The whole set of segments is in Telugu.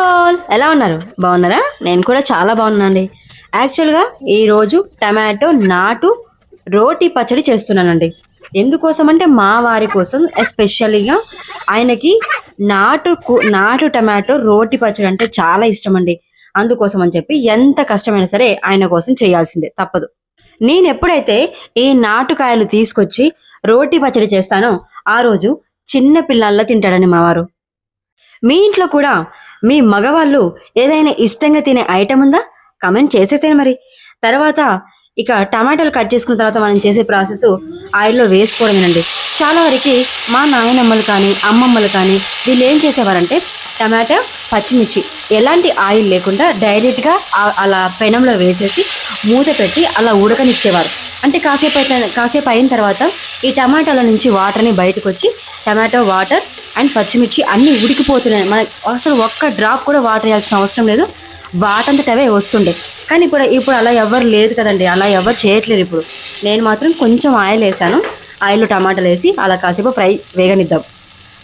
ఆల్. ఎలా ఉన్నారు? బాగున్నారా? నేను కూడా చాలా బాగున్నానండి. యాక్చువల్గా ఈరోజు టమాటో నాటు రోటి పచ్చడి చేస్తున్నానండి. ఎందుకోసం అంటే మా వారి కోసం ఎస్పెషల్గా ఆయనకి నాటు నాటు టమాటో రోటి పచ్చడి అంటే చాలా ఇష్టం అండి అందుకోసం అని చెప్పి ఎంత కష్టమైనా సరే ఆయన కోసం చేయాల్సిందే. తప్పదు. నేను ఎప్పుడైతే ఈ నాటుకాయలు తీసుకొచ్చి రోటి పచ్చడి చేస్తానో ఆ రోజు చిన్న పిల్లల్లా తింటాడని మావారు మీ ఇంట్లో కూడా మీ మగవాళ్ళు ఏదైనా ఇష్టంగా తినే ఐటెం ఉందా? కమెంట్ చేసేసాను మరి. తర్వాత ఇక టమాటాలు కట్ చేసుకున్న తర్వాత మనం చేసే ప్రాసెస్ ఆయిల్లో వేసుకోవడమేనండి. చాలా వరకు మా నాయనమ్మలు కానీ అమ్మమ్మలు కానీ వీళ్ళు ఏం చేసేవారంటే టమాటా పచ్చిమిర్చి ఎలాంటి ఆయిల్ లేకుండా డైరెక్ట్గా అలా పెనంలో వేసేసి మూత పెట్టి అలా ఉడకనిచ్చేవారు. అంటే కాసేపు అయితే కాసేపు అయిన తర్వాత ఈ టమాటాల నుంచి వాటర్ని బయటకు వచ్చి టమాటో వాటర్ అండ్ పచ్చిమిర్చి అన్నీ ఉడికిపోతున్నాయి. మనకి అసలు ఒక్క డ్రాప్ కూడా వాటర్ వేయాల్సిన అవసరం లేదు. వాటంతట అవే వస్తుండే. కానీ ఇప్పుడు ఇప్పుడు అలా ఎవరు లేదు కదండి. అలా ఎవరు చేయట్లేరు ఇప్పుడు. నేను మాత్రం కొంచెం ఆయిల్ వేసాను. ఆయిల్లో టమాటాలు వేసి అలా కాసేపు ఫ్రై వేగనిద్దాం.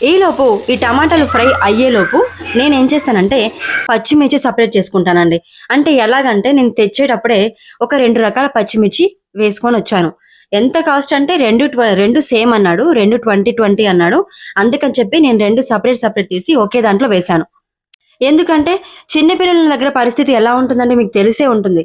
ఈలోపు ఈ టమాటాలు ఫ్రై అయ్యేలోపు నేను ఏం చేస్తానంటే పచ్చిమిర్చి సపరేట్ చేసుకుంటానండి. అంటే ఎలాగంటే నేను తెచ్చేటప్పుడే ఒక రెండు రకాల పచ్చిమిర్చి వేసుకొని వచ్చాను. ఎంత కాస్ట్ అంటే రెండు రెండు సేమ్ అన్నాడు రెండు ట్వంటీ ట్వంటీ అన్నాడు. అందుకని చెప్పి నేను రెండు సపరేట్ సపరేట్ తీసి ఒకే దాంట్లో వేశాను. ఎందుకంటే చిన్నపిల్లల దగ్గర పరిస్థితి ఎలా ఉంటుందంటే మీకు తెలిసే ఉంటుంది.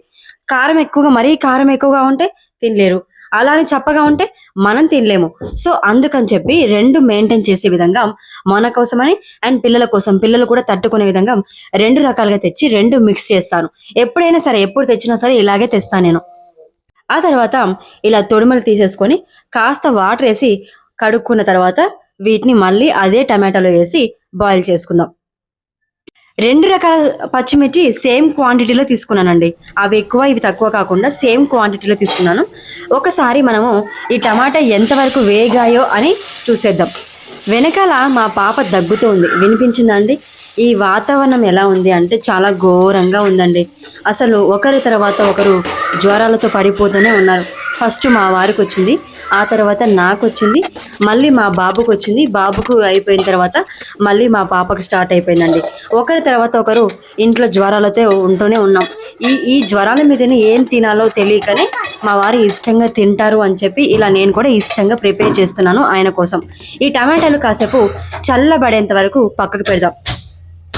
కారం ఎక్కువగా మరీ కారం ఎక్కువగా ఉంటే తినలేరు. అలానే చప్పగా ఉంటే మనం తినలేము. సో అందుకని చెప్పి రెండు మెయింటైన్ చేసే విధంగా మన కోసమని అండ్ పిల్లల కోసం పిల్లలు కూడా తట్టుకునే విధంగా రెండు రకాలుగా తెచ్చి రెండు మిక్స్ చేస్తాను. ఎప్పుడైనా సరే ఎప్పుడు తెచ్చినా సరే ఇలాగే తెస్తాను నేను. ఆ తర్వాత ఇలా తొడుమలు తీసేసుకొని కాస్త వాటర్ వేసి కడుక్కున్న తర్వాత వీటిని మళ్ళీ అదే టమాటాలో వేసి బాయిల్ చేసుకుందాం. రెండు రకాల పచ్చిమిర్చి సేమ్ క్వాంటిటీలో తీసుకున్నానండి. అవి ఎక్కువ ఇవి తక్కువ కాకుండా సేమ్ క్వాంటిటీలో తీసుకున్నాను. ఒకసారి మనము ఈ టమాటా ఎంతవరకు వేగాయో అని చూసేద్దాం. వెనకాల మా పాప దగ్గుతోంది. వినిపించిందండి వినిపించిందా అండి? ఈ వాతావరణం ఎలా ఉంది అంటే చాలా ఘోరంగా ఉందండి. అసలు ఒకరి తర్వాత ఒకరు జ్వరాలతో పడిపోతూనే ఉన్నారు. ఫస్ట్ మా వారికి వచ్చింది ఆ తర్వాత నాకు వచ్చింది మళ్ళీ మా బాబుకు వచ్చింది. బాబుకు అయిపోయిన తర్వాత మళ్ళీ మా పాపకు స్టార్ట్ అయిపోయిందండి. ఒకరి తర్వాత ఒకరు ఇంట్లో జ్వరాలతో ఉంటూనే ఉన్నాం. ఈ ఈ జ్వరాల మీదనే ఏం తినాలో తెలియకనే మా వారు ఇష్టంగా తింటారు అని చెప్పి ఇలా నేను కూడా ఇష్టంగా ప్రిపేర్ చేస్తున్నాను ఆయన కోసం. ఈ టమాటాలు కాసేపు చల్లబడేంత వరకు పక్కకు పెడదాం.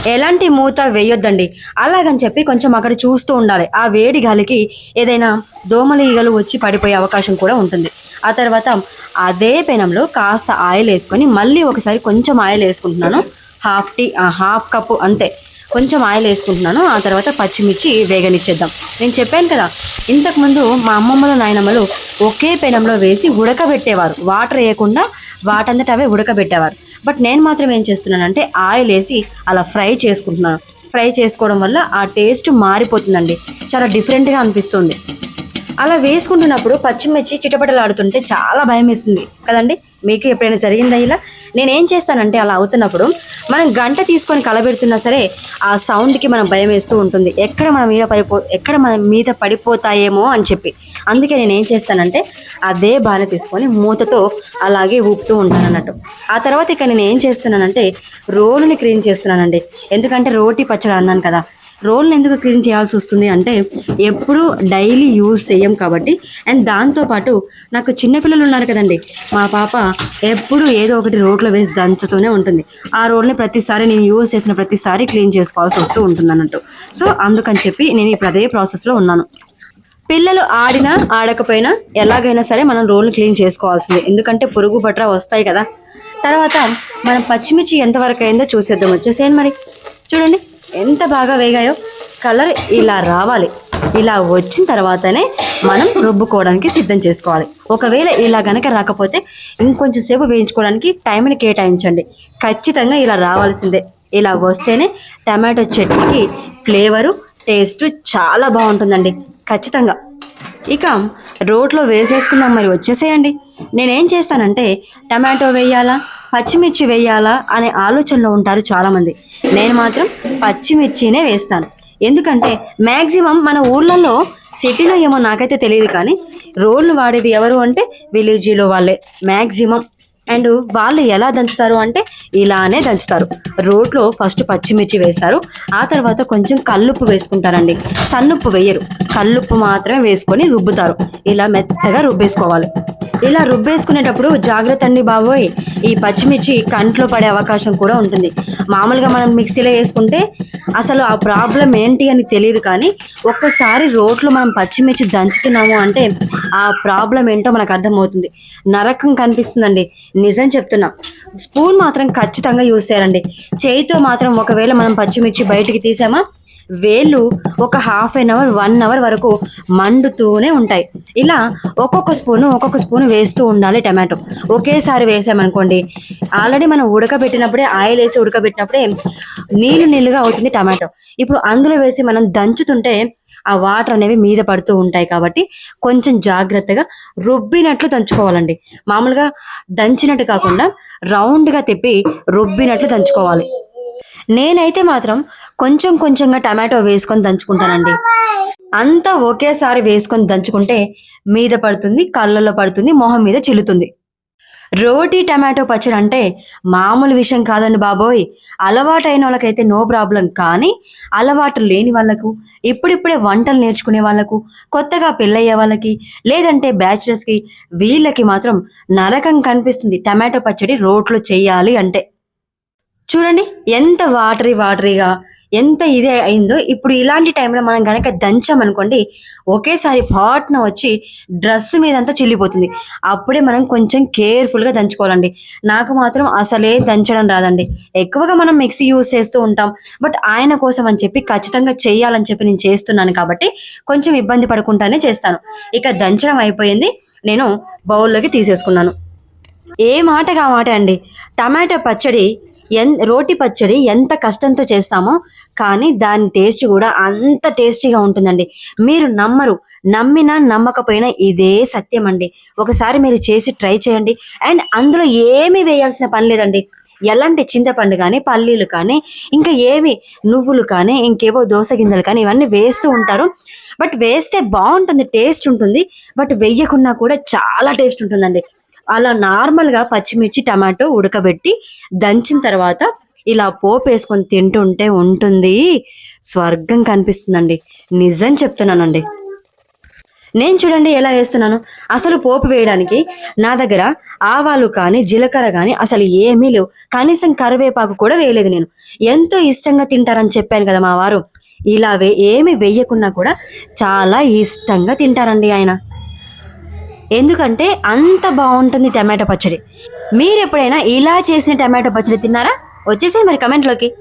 ఎలాంటి మూత వేయొద్దండి. అలాగని చెప్పి కొంచెం అక్కడ చూస్తూ ఉండాలి. ఆ వేడి గాలికి ఏదైనా దోమల ఈగలు వచ్చి పడిపోయే అవకాశం కూడా ఉంటుంది. ఆ తర్వాత అదే పెనంలో కాస్త ఆయిల్ వేసుకొని మళ్ళీ ఒకసారి కొంచెం ఆయిల్ వేసుకుంటున్నాను. హాఫ్ టీ హాఫ్ కప్పు అంతే. కొంచెం ఆయిల్ వేసుకుంటున్నాను. ఆ తర్వాత పచ్చిమిర్చి వేగనిచ్చేద్దాం. నేను చెప్పాను కదా ఇంతకుముందు మా అమ్మమ్మలు నాయనమ్మలు ఒకే పెనంలో వేసి ఉడకబెట్టేవారు. వాటర్ వేయకుండా వాటంతట అవే ఉడకబెట్టేవారు. బట్ నేను మాత్రం ఏం చేస్తున్నానంటే ఆయిల్ వేసి అలా ఫ్రై చేసుకుంటున్నాను. ఫ్రై చేసుకోవడం వల్ల ఆ టేస్ట్ మారిపోతుందండి. చాలా డిఫరెంట్గా అనిపిస్తుంది. అలా వేసుకుంటున్నప్పుడు పచ్చిమిర్చి చిటపటలాడుతుంటే చాలా భయం వేస్తుంది కదండి? మీకు ఎప్పుడైనా జరిగిందా ఇలా? నేనేం చేస్తానంటే అలా అవుతున్నప్పుడు మనం గంట తీసుకొని కలబెడుతున్నా సరే ఆ సౌండ్కి మనం భయం వేస్తూ ఉంటుంది. ఎక్కడ మన మీద పడిపో ఎక్కడ మన మీద పడిపోతాయేమో అని చెప్పి. అందుకే నేను ఏం చేస్తానంటే అదే బాణ తీసుకొని మూతతో అలాగే ఊపుతూ ఉంటాను అన్నట్టు ఆ తర్వాత ఇక నేను ఏం చేస్తున్నానంటే రోలుని క్లీన్ చేస్తున్నానండి. ఎందుకంటే రోటి పచ్చడి అన్నాను కదా రోల్ని ఎందుకు క్లీన్ చేయాల్సి వస్తుంది అంటే ఎప్పుడు డైలీ యూజ్ చేయం కాబట్టి. అండ్ దాంతోపాటు నాకు చిన్నపిల్లలు ఉన్నారు కదండి. మా పాప ఎప్పుడు ఏదో ఒకటి రోడ్లో వేసి దంచుతూనే ఉంటుంది. ఆ రోల్ని ప్రతిసారి నేను యూజ్ చేసిన ప్రతిసారి క్లీన్ చేసుకోవాల్సి వస్తూ ఉంటుంది అన్నట్టు సో అందుకని చెప్పి నేను ఇప్పుడు అదే ప్రాసెస్లో ఉన్నాను. పిల్లలు ఆడినా ఆడకపోయినా ఎలాగైనా సరే మనం రోల్ని క్లీన్ చేసుకోవాల్సిందే. ఎందుకంటే పురుగు పట్ర వస్తాయి కదా. తర్వాత మనం పచ్చిమిర్చి ఎంతవరకు అయిందో చూసేద్దాం. వచ్చేసేయండి మరి. చూడండి. ఎంత బాగా వేగాయో కలర్ ఇలా రావాలి. ఇలా వచ్చిన తర్వాతనే మనం రుబ్బుకోవడానికి సిద్ధం చేసుకోవాలి. ఒకవేళ ఇలా గనక రాకపోతే ఇంకొంచెం సేపు వేయించుకోవడానికి టైంని కేటాయించండి. ఖచ్చితంగా ఇలా రావాల్సిందే. ఇలా వస్తేనే టమాటో చట్నీకి ఫ్లేవరు టేస్ట్ చాలా బాగుంటుందండి. ఖచ్చితంగా. ఇక రోట్లో వేసేసుకుందాం మరి వచ్చేసేయండి. నేనేం చేస్తానంటే టమాటో వేయాలా పచ్చిమిర్చి వేయాలా అనే ఆలోచనలో ఉంటారు చాలామంది. నేను మాత్రం పచ్చిమిర్చినే వేస్తాను. ఎందుకంటే మ్యాక్సిమం మన ఊర్లలో సిటీలో ఏమో నాకైతే తెలియదు కానీ రోడ్లు వాడేది ఎవరు అంటే విలేజీలో వాళ్ళే. మ్యాక్సిమం అండ్ వాళ్ళు ఎలా దంచుతారు అంటే ఇలానే దంచుతారు. రోట్లో ఫస్ట్ పచ్చిమిర్చి వేస్తారు. ఆ తర్వాత కొంచెం కల్లుప్పు వేసుకుంటారండి. సన్నుప్పు వేయరు. కల్లుప్పు మాత్రమే వేసుకొని రుబ్బుతారు. ఇలా మెత్తగా రుబ్బేసుకోవాలి. ఇలా రుబ్బేసుకునేటప్పుడు జాగ్రత్త అండి బాబోయ్. ఈ పచ్చిమిర్చి కంట్లో పడే అవకాశం కూడా ఉంటుంది. మామూలుగా మనం మిక్సీలో వేసుకుంటే అసలు ఆ ప్రాబ్లం ఏంటి అని తెలియదు కానీ ఒక్కసారి రోట్లో మనం పచ్చిమిర్చి దంచుతున్నాము అంటే ఆ ప్రాబ్లం ఏంటో మనకు అర్థమవుతుంది. నరకం కనిపిస్తుందండి. నిజం చెప్తున్నా. స్పూన్ మాత్రం ఖచ్చితంగా యూస్ చేయాలండి. చేయితో మాత్రం ఒకవేళ మనం పచ్చిమిర్చి బయటికి తీసామా వేళ్ళు ఒక half an hour one hour వరకు మండుతూనే ఉంటాయి. ఇలా ఒక్కొక్క స్పూను ఒక్కొక్క స్పూన్ వేస్తూ ఉండాలి టమాటో. ఒకేసారి వేసామనుకోండి ఆల్రెడీ మనం ఉడకబెట్టినప్పుడే ఆయిల్ వేసి ఉడకబెట్టినప్పుడే నీళ్ళు నీళ్ళుగా అవుతుంది టమాటో. ఇప్పుడు అందులో వేసి మనం దంచుతుంటే ఆ వాటర్ అనేవి మీద పడుతూ ఉంటాయి కాబట్టి కొంచెం జాగ్రత్తగా రుబ్బినట్లు దంచుకోవాలండి. మామూలుగా దంచినట్టు కాకుండా రౌండ్గా తిప్పి రుబ్బినట్లు దంచుకోవాలి. నేనైతే మాత్రం కొంచెం కొంచెంగా టమాటో వేసుకొని దంచుకుంటానండి. అంతా ఒకేసారి వేసుకొని దంచుకుంటే మీద పడుతుంది కళ్ళల్లో పడుతుంది మొహం మీద చిల్లుతుంది. రోటీ టమాటో పచ్చడి అంటే మామూలు విషయం కాదండి బాబోయ్. అలవాటు అయిన వాళ్ళకైతే నో ప్రాబ్లం. కానీ అలవాటు లేని వాళ్ళకు ఇప్పుడిప్పుడే వంటలు నేర్చుకునే వాళ్ళకు కొత్తగా పెళ్ళయ్యే వాళ్ళకి లేదంటే బ్యాచిలర్స్కి వీళ్ళకి మాత్రం నరకం కనిపిస్తుంది. టమాటో పచ్చడి రోట్లో చేయాలి అంటే. చూడండి ఎంత వాటరీ వాటరీగా ఎంత ఇదే అయిందో. ఇప్పుడు ఇలాంటి టైంలో మనం కనుక దంచామనుకోండి ఒకేసారి పాట్న వచ్చి డ్రెస్ మీదంతా చిల్లిపోతుంది. అప్పుడే మనం కొంచెం కేర్ఫుల్గా దంచుకోవాలండి. నాకు మాత్రం అసలే దంచడం రాదండి. ఎక్కువగా మనం మిక్సీ యూస్ చేస్తూ ఉంటాం. బట్ ఆయన కోసం అని చెప్పి ఖచ్చితంగా చేయాలని చెప్పి నేను చేస్తున్నాను కాబట్టి కొంచెం ఇబ్బంది పడుకుంటానే చేస్తాను. ఇక దంచడం అయిపోయింది. నేను బౌల్లోకి తీసేసుకున్నాను. ఏ మాటగా మాట అండి. టమాటో పచ్చడి ఎన్ రోటి పచ్చడి ఎంత కష్టంతో చేస్తామో కానీ దాని టేస్ట్ కూడా అంత టేస్టీగా ఉంటుందండి. మీరు నమ్మరు నమ్మినా నమ్మకపోయినా ఇదే సత్యం అండి ఒకసారి మీరు చేసి ట్రై చేయండి. అండ్ అందులో ఏమీ వేయాల్సిన పని లేదండి. ఎలాంటి చింతపండు కానీ పల్లీలు కానీ ఇంకా ఏమి నువ్వులు కానీ ఇంకేవో దోస గింజలు కానీ ఇవన్నీ వేస్తూ ఉంటారు. బట్ వేస్తే బాగుంటుంది టేస్ట్ ఉంటుంది. బట్ వెయ్యకున్నా కూడా చాలా టేస్ట్ ఉంటుందండి. అలా నార్మల్గా పచ్చిమిర్చి టమాటో ఉడకబెట్టి దంచిన తర్వాత ఇలా పోపు వేసుకొని తింటుంటే ఉంటుంది. స్వర్గం కనిపిస్తుందండి. నిజం చెప్తున్నానండి. నేను చూడండి ఎలా వేస్తున్నాను. అసలు పోపు వేయడానికి నా దగ్గర ఆవాలు కానీ జీలకర్ర కానీ అసలు ఏమీ లేవు. కనీసం కరివేపాకు కూడా వేయలేదు నేను. ఎంతో ఇష్టంగా తింటారని చెప్పాను కదా మా వారు. ఇలా వే ఏమి వేయకున్నా కూడా చాలా ఇష్టంగా తింటారండి ఆయన. ఎందుకంటే అంత బాగుంటుంది టమాటో పచ్చడి. మీరు ఎప్పుడైనా ఇలా చేసిన టమాటో పచ్చడి తిన్నారా? వచ్చేసి మరి కమెంట్లోకి.